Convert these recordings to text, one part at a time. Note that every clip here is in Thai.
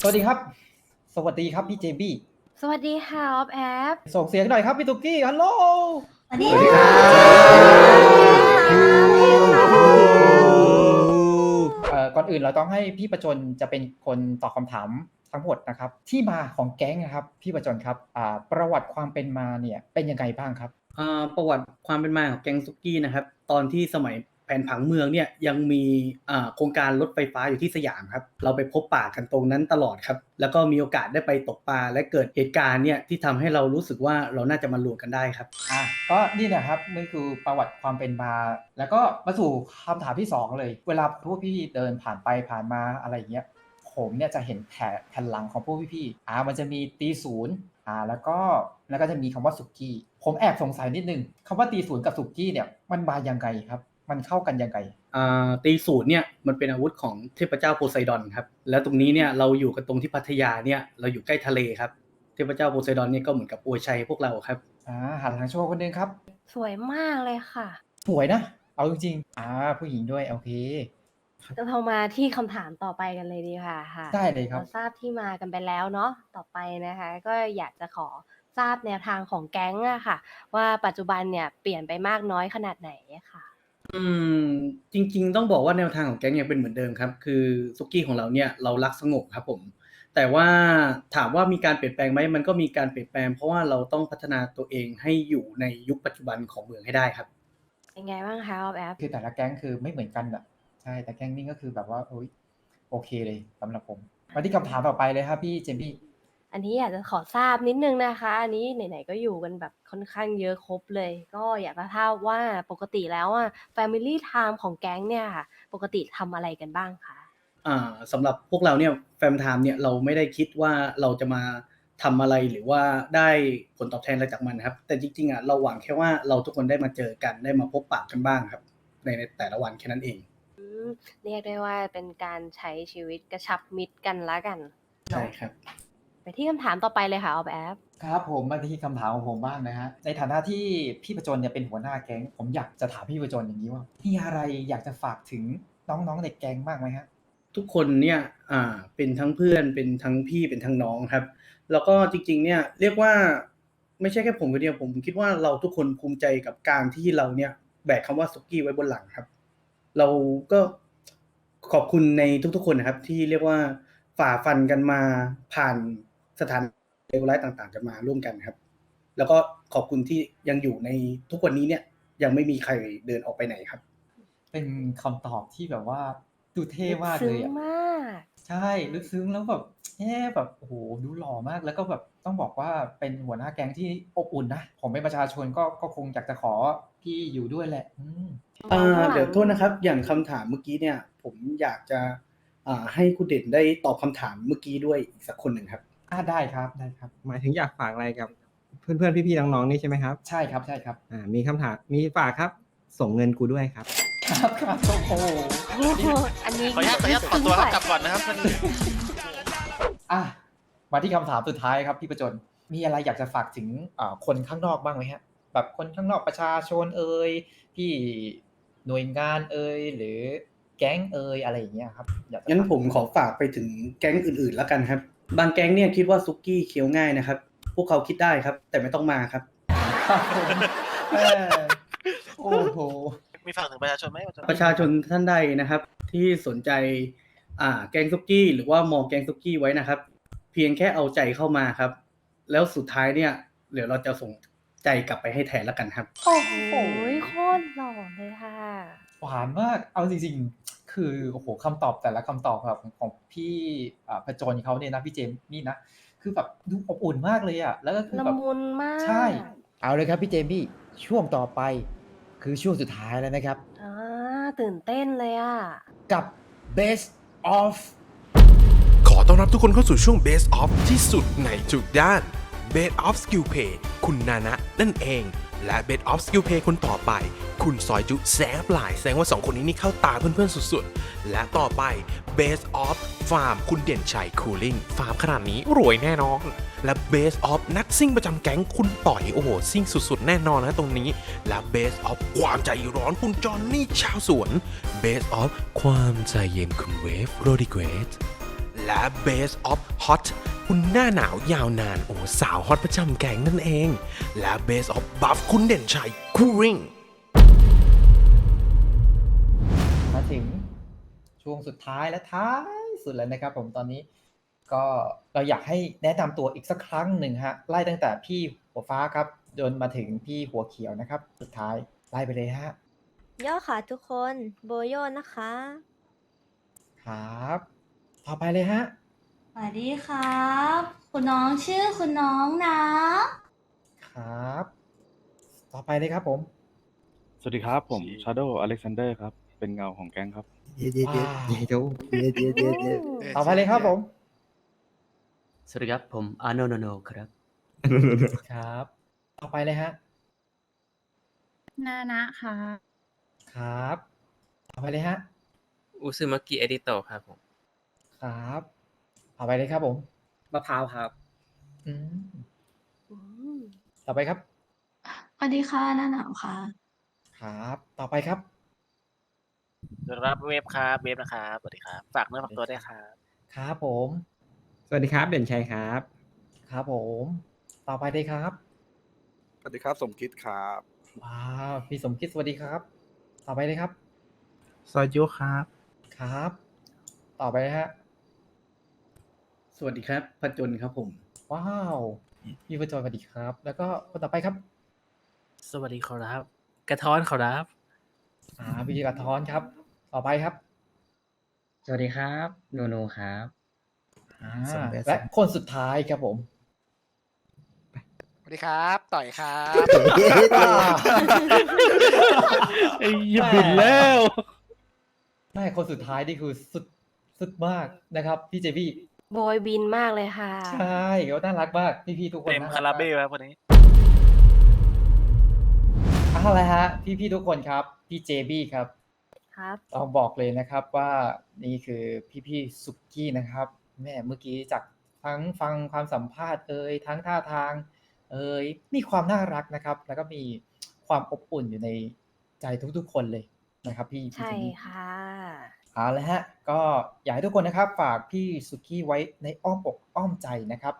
สวัสดีครับ สวัสดีครับพี่เจบี้ สวัสดีค่ะออฟแอฟส่งเสียงหน่อยครับพี่ตุ๊กกี้ ฮัลโหล สวัสดีสวัสดีครัเอ่อก่อนอื่นเราต้องให้พี่ประจนจะเป็นคนตอบคำถามทั้งหมดนะครับ ที่มาของแก๊งนะครับ พี่ประจนครับอ่าประวัติความเป็นมาเนี่ยเป็นยังไงบ้างครับ อ่าประวัติความเป็นมาของแก๊งซุกี้นะครับ ตอนที่สมัยแผนผังเมืองเนี่ยยังมีโครงการรถไฟฟ้าอยู่ที่สยามครับ เราไปพบป่ากันตรงนั้นตลอดครับ แล้วก็มีโอกาสได้ไปตกปลาและเกิดเหตุการณ์เนี่ยที่ทำให้เรารู้สึกว่าเราน่าจะมารวมกันได้ครับอะก็นี่นะครับนี่คือประวัติความเป็นมา แล้วก็มาสู่คำถามที่สองเลย เวลาพวกพี่เดินผ่านไปผ่านมาอะไรอย่างเงี้ยผมเนี่ยจะเห็นแผนแผ่นหลังของพวกพี่ๆอ่ามันจะมีตีศูนย์อ่าแล้วก็แล้วก็จะมีคำว่าสุกี้ผมแอบสงสัยนิดนึงคำว่าตีศูนย์กับสุกี้เนี่ยมันมายังไงครับ มันเข้ากันยังไงอ่าตีสูตรเนี่ยมันเป็นอาวุธของเทพเจ้าโพไซดอนครับ แล้วตรงนี้เนี่ยเราอยู่กันตรงที่พัทยาเนี่ยเราอยู่ใกล้ทะเลครับ เทพเจ้าโพไซดอนเนี่ยก็เหมือนกับอวยชัยพวกเราครับอ่าหันหลังโชว์คนหนึงครับ สวยมากเลยค่ะ สวยนะ เอาจริงๆอ่าผู้หญิงด้วยโอเคก็เรามาที่คำถามต่อไปกันเลยดีกว่าค่ะได้เลยครับเราทราบที่มากันไปแล้วเนาะต่อไปนะคะ ก็อยากจะขอทราบแนวทางของแก๊งอะค่ะ ว่าปัจจุบันเนี่ยเปลี่ยนไปมากน้อยขนาดไหนอะค่ะ อืม จริง ๆ ต้องบอกว่าแนวทางของแก๊งยังเป็นเหมือนเดิมครับ คือซุกี้ของเราเนี่ยเรารักสงบครับผม แต่ว่าถามว่ามีการเปลี่ยนแปลงไหม มันก็มีการเปลี่ยนแปลง เพราะว่าเราต้องพัฒนาตัวเองให้อยู่ในยุคปัจจุบันของเมืองให้ได้ครับ เป็นไงบ้างคะออฟแอฟคือแต่ละแก๊งคือไม่เหมือนกันอะใช่แต่แก๊งนี้ก็คือแบบว่าโอ้ยโอเคเลยสำหรับผมมาที่คำถามต่อไปเลยครับพี่เจมมี่ อันนี้อยากจะขอทราบนิดนึงนะคะ อันนี้ไหนๆก็อยู่กันแบบค่อนข้างเยอะครบเลย ก็อยากจะทราบว่าปกติแล้วอะ Family Time ของแก๊งเนี่ยค่ะ ปกติทำอะไรกันบ้างคะ อ่าสำหรับพวกเราเนี่ยแฟมไทม์เนี่ยเราไม่ได้คิดว่าเราจะมาทำอะไรหรือว่าได้ผลตอบแทนอะไรจากมันนะครับ แต่จริงๆอะเราหวังแค่ว่าเราทุกคนได้มาเจอกันได้มาพบปะกันบ้างครับ ในในแต่ละวันแค่นั้นเอง อืม เรียกได้ว่าเป็นการใช้ชีวิตกระชับมิตรกันละกันใช่ครับ ไปที่คำถามต่อไปเลยค่ะออฟแอฟครับผมมาที่คำถามของผมบ้างนะฮะในฐานะที่พี่ประจนเนี่ยเป็นหัวหน้าแก๊ง ผมอยากจะถามพี่ประจนอย่างนี้ว่ามีอะไรอยากจะฝากถึงน้องๆในแก๊งบ้างไหมฮะทุกคนเนี่ยอ่าเป็นทั้งเพื่อนเป็นทั้งพี่เป็นทั้งน้องครับ แล้วก็จริง ๆ เนี่ยเรียกว่าไม่ใช่แค่ผมคนเดียวผมคิดว่าเราทุกคนภูมิใจกับการที่เราเนี่ยแบกคำว่าสุกี้ไว้บนหลังครับ เราก็ขอบคุณในทุกๆคนนะครับ ที่เรียกว่าฝ่าฟันกันมาผ่าน สถานเลวร้ายต่างๆ กันมาร่วมกันครับ แล้วก็ขอบคุณที่ยังอยู่ในทุกวันนี้เนี่ยยังไม่มีใครเดินออกไปไหนครับ เป็นคำตอบที่แบบว่าดูเท่มากซึ้เลงยอะมากใช่ลึกซึ้งแล้วแบบแย่แบบโอ้โหดูหล่อมากแล้วก็แบบต้องบอกว่าเป็นหัวหน้าแก๊งที่อบอุ่นนะผมเป็นประชาชนก็ก็คงอยากจะขอพี่อยู่ด้วยแหละอืมอ่าข้างหลังเดี๋ยวโทษนะครับ อย่างคำถามเมื่อกี้เนี่ย ผมอยากจะอ่าให้คุณเด่นได้ตอบคำถามเมื่อกี้ด้วยอีกสักคนหนึ่งครับ อ่าได้ครับได้ครับ หมายถึงอยากฝากอะไรกับ เพื่อนๆพี่ๆน้องๆนี่ใช่ไหมครับใช่ครับใช่ครับ อ่ามีคำถามมีฝากครับ ส่งเงินกูด้วยครับ ครับครับโอ้โหโอ้โหอันนี้ขออนุญาตขออนุญาตขอตัวครับกลับก่อนนะครับมันอะมาที่คำถามสุดท้ายครับพี่ประจนมีอะไรอยากจะฝากถึงอ่าคนข้างนอกบ้างไหมฮะ แบบคนข้างนอกประชาชนเอ่ยพี่หน่วยงานเอ่ยหรือแก๊งเอ่ยอะไรอย่างเงี้ยครับอยากจะงั้นฝากผมขอฝากไปถึงแก๊งอื่นๆแล้วกันครับ บางแก๊งเนี่ยคิดว่าซุกี้เคี้ยวง่ายนะครับ พวกเขาคิดได้ครับ แต่ไม่ต้องมาครับ ครับผมแม่โอ้โห มีฝากถึงประชาชนไหมประชาชนท่านใดนะครับ ที่สนใจอ่าแกงซุกี้หรือว่ามองแกงซุกี้ไว้นะครับ เพียงแค่เอาใจเข้ามาครับ แล้วสุดท้ายเนี่ยเดี๋ยวเราจะส่งใจกลับไปให้แทนแล้วกันครับ โอ้โหโคตรหล่อเลยค่ะ หวานมาก เอาจริงๆ คือโอ้โหคำตอบแต่ละคำตอบแบบของพี่อ่าผจญเขาเนี่ยนะพี่เจมส์นี่นะคือแบบดูอบอุ่นมากเลยอะแล้วก็คือละแบบมุนมากใช่ เอาเลยครับพี่เจมมี่ช่วงต่อไปคือช่วงสุดท้ายแล้วนะครับอ่าตื่นเต้นเลยอะ กับ best of ขอต้อนรับทุกคนเข้าสู่ช่วง Base of ที่สุดในทุกด้าน Base of Skill Pay คุณนานะนั่นเอง และ Base of Skill Pay คนต่อไป คุณซอยจุแสบหลายแสดงว่า 2 คนนี้นี่เข้าตาเพื่อนๆ สุดๆ และต่อไป Base of Farm คุณเด่นชัยคูลิ่งฟาร์มขนาดนี้ รวยแน่นอน และ Base of นักซิ่งประจำแก๊งคุณต่อย โอ้โห ซิ่งสุดๆ แน่นอนนะตรงนี้ และ Base of ความใจร้อนคุณจอห์นนี่ชาวสวน Base of ความใจเย็นคุณเวฟโรดิเกตและ Base of Hot คุณหน้าหนาวยาวนาน โอ้สาวฮอตประจำแก๊งนั่นเอง และ Base of Buff คุณเด่นชัยคูริงมาถึงช่วงสุดท้ายและท้ายสุดแล้วนะครับผมตอนนี้ก็เราอยากให้แนะนำตัวอีกสักครั้งหนึ่งฮะไล่ตั้งแต่พี่หัวฟ้าครับจนมาถึงพี่หัวเขียวนะครับ สุดท้ายไล่ไปเลยฮะย่อค่ะทุกคนโบโยนะคะ ครับ ต่อไปเลยฮะส วัสดีครับ คุณน้องชื่อคุณน้องนะ ครับ ต่อไปเลยครับผมสวัสดีครับผม Shadow Alexander ครับ เป็นเงาของแก๊งครับเย็ดเย็ดเย็ดเย็ดดูเย็ดเย็ดเย็ดเย็ดต่อไปเลยครับผม สวัสดีครับผมอาโนโนโนครับ ครับ ต่อไปเลยฮะ นานะค่ะครับ ต่อไปเลยฮะ อุซึมากิเอดิโตครับผม ครับ ต่อไปเลยครับผม มะพร้าวครับ อืมอืมต่อไปครับ สวัสดีค่ะหน้าหนาวค่ะ ครับ ต่อไปครับ สวัสดีครับเวฟครับเวฟนะครับสวัสดีครับฝากเนื้อฝากตัวด้วยครับ ครับผม สวัสดีครับ เด่นชัยครับ ครับผม ต่อไปเลยครับ สวัสดีครับ สมคิดครับ ว้าวพี่สมคิดสวัสดีครับ ต่อไปเลยครับ ซอยยุครับ ครับ ต่อไปเลยฮะ สวัสดีครับพัจจนครับผม ว้าวพี่ประจอยสวัสดีครับ แล้วก็คนต่อไปครับ สวัสดีครับ กระท้อนครับ อ่าพี่กระท้อนครับ ต่อไปครับสวัสดีครับโนโนครับอ่าส่งไปและคนสุดท้ายครับผมสวัสดีครับ ต่อยครับไอ้ยบินแล้วไม่คนสุดท้ายนี่คือสุดสุดมากนะครับพี่เจบี้ โบยบินมากเลยค่ะ ใช่เขาน่ารักมากพี่ๆทุกคนเต็มน่รักคาราเบลมกครับวันนี้ เอาละฮะ พี่ๆทุกคนครับ พี่เจบี้ครับ ครับ ต้องบอกเลยนะครับว่านี่คือพี่ๆสุกี้นะครับแม่เมื่อกี้จากทั้งฟังความสัมภาษณ์เอ่ยทั้งท่าทาง เอ่ยมีความน่ารักนะครับ แล้วก็มีความอบอุ่นอยู่ในใจทุกๆคนเลยนะครับ พี่พี่ใช่เจบี้ ค่ะ เอาละฮะ ก็อยากให้ทุกคนนะครับฝากพี่สุกี้ไว้ในอ้อมอกอ้อมใจนะครับ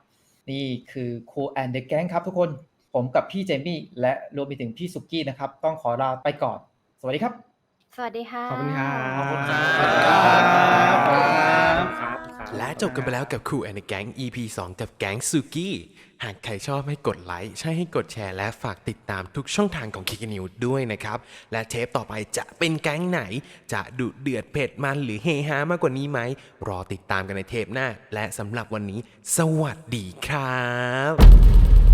นี่คือครูแอนเดอะแก๊งครับทุกคน ผมกับพี่เจมี่และรวมไปถึงพี่สุกี้นะครับ ต้องขอลาไปก่อน สวัสดีครับ สวัสดีค่ะ ขอบคุณครับ ขอบคุณครับครับ และจบกันไปแล้วกับคู่แอนแก๊ง EP 2 กับแก๊งซูกี้ หากใครชอบให้กดไลค์ใช่ให้กดแชร์และฝากติดตามทุกช่องทางของคิกนิวด้วยนะครับ และเทปต่อไปจะเป็นแก๊งไหน จะดุเดือดเผ็ดมันหรือเฮฮามากกว่านี้ไหม รอติดตามกันในเทปหน้า และสำหรับวันนี้ สวัสดีครับ